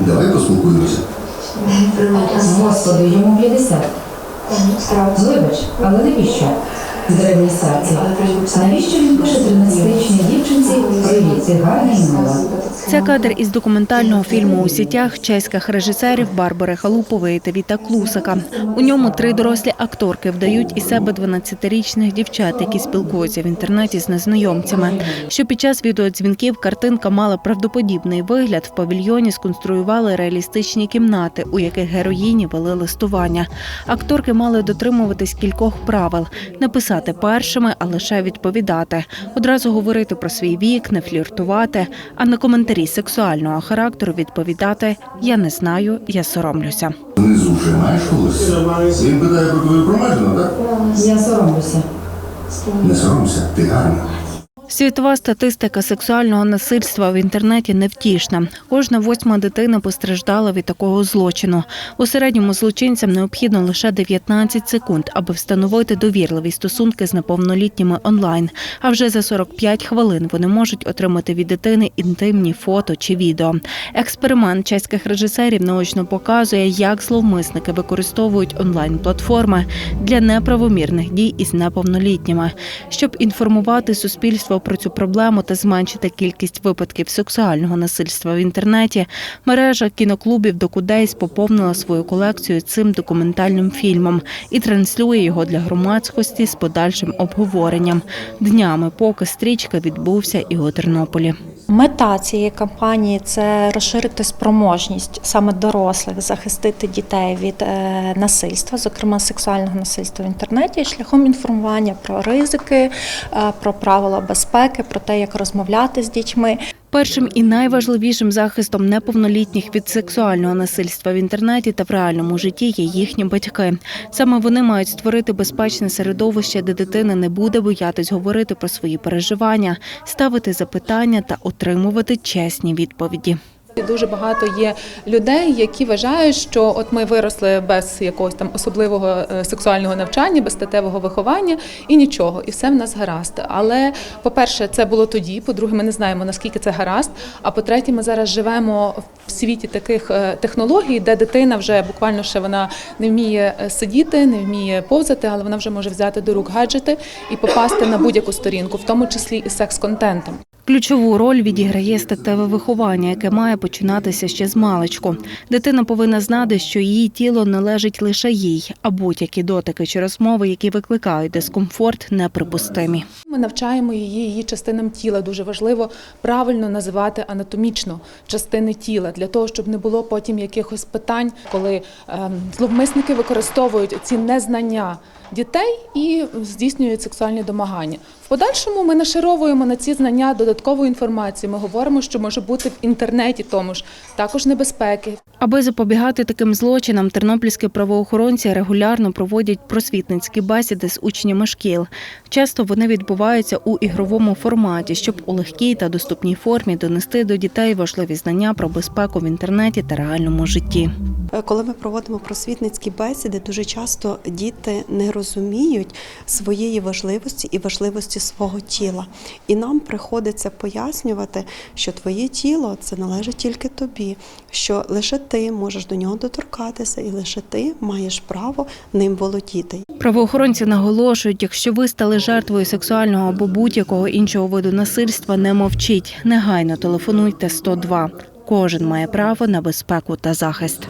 Давай поспілкуємося. Господи, йому 50. Вибач, але навіщо? Древній саці. Навіщо він пише 13-річній дівчинці Привіт, ти гарна і мила? Це кадр із документального фільму у сітях чеських режисерів Барбари Халупової та Віта Клусака. У ньому три дорослі акторки вдають із себе 12-річних дівчат, які спілкуються в інтернеті з незнайомцями. Що під час відеодзвінків картинка мала правдоподібний вигляд, в павільйоні сконструювали реалістичні кімнати, у яких героїні вели листування. Акторки мали дотримуватись кількох правил: не писати першими, а лише відповідати, одразу говорити про свій вік, не фліртувати, а на коментарі сексуального характеру відповідати Я не знаю, я соромлюся. Внизу вже маєш колись? Він питає про твою промежину, так? Я соромлюся. Не соромся, ти гарна. Світова статистика сексуального насильства в інтернеті невтішна. Кожна восьма дитина постраждала від такого злочину. У середньому злочинцям необхідно лише 19 секунд, аби встановити довірливі стосунки з неповнолітніми онлайн. А вже за 45 хвилин вони можуть отримати від дитини інтимні фото чи відео. Експеримент чеських режисерів наочно показує, як зловмисники використовують онлайн-платформи для неправомірних дій із неповнолітніми, щоб інформувати суспільство про цю проблему та зменшити кількість випадків сексуального насильства в інтернеті. Мережа кіноклубів Докудейс поповнила свою колекцію цим документальним фільмом і транслює його для громадськості з подальшим обговоренням. Днями поки стрічка відбувся і у Тернополі. Мета цієї кампанії це розширити спроможність саме дорослих захистити дітей від е, насильства, зокрема сексуального насильства в інтернеті, шляхом інформування про ризики, е, про правила безпеки, про те, як розмовляти з дітьми. Першим і найважливішим захистом неповнолітніх від сексуального насильства в інтернеті та в реальному житті є їхні батьки. Саме вони мають створити безпечне середовище, де дитина не буде боятись говорити про свої переживання, ставити запитання та отримувати чесні відповіді. Дуже багато є людей, які вважають, що от ми виросли без якогось там особливого е, сексуального навчання, без статевого виховання і нічого, і все в нас гаразд. Але по-перше, це було тоді. По-друге, ми не знаємо наскільки це гаразд. А по-третє, ми зараз живемо в світі таких е, технологій, де дитина вже буквально ще вона не вміє е, сидіти, не вміє повзати, але вона вже може взяти до рук гаджети і попасти на будь-яку сторінку, в тому числі і секс-контентом. Ключову роль відіграє статеве виховання, яке має починатися ще з маличку. Дитина повинна знати, що її тіло належить лише їй, а будь-які дотики чи розмови, які викликають дискомфорт, неприпустимі. Ми навчаємо її її частинам тіла. Дуже важливо правильно називати анатомічно частини тіла для того, щоб не було потім якихось питань, коли ем, зловмисники використовують ці незнання дітей і здійснюють сексуальні домагання. Подальшому ми нашаровуємо на ці знання додаткову інформацію. Ми говоримо, що може бути в інтернеті, тому ж також небезпеки. Аби запобігати таким злочинам, тернопільські правоохоронці регулярно проводять просвітницькі бесіди з учнями шкіл. Часто вони відбуваються у ігровому форматі, щоб у легкій та доступній формі донести до дітей важливі знання про безпеку в інтернеті та реальному житті. Е, Коли ми проводимо просвітницькі бесіди, дуже часто діти не розуміють своєї важливості і важливості свого тіла. І нам приходиться пояснювати, що твоє тіло це належить тільки тобі, що лише ти можеш до нього доторкатися, і лише ти маєш право ним володіти. Правоохоронці наголошують, якщо ви стали жертвою сексуального або будь-якого іншого виду насильства, не мовчіть, негайно телефонуйте 102. Кожен має право на безпеку та захист.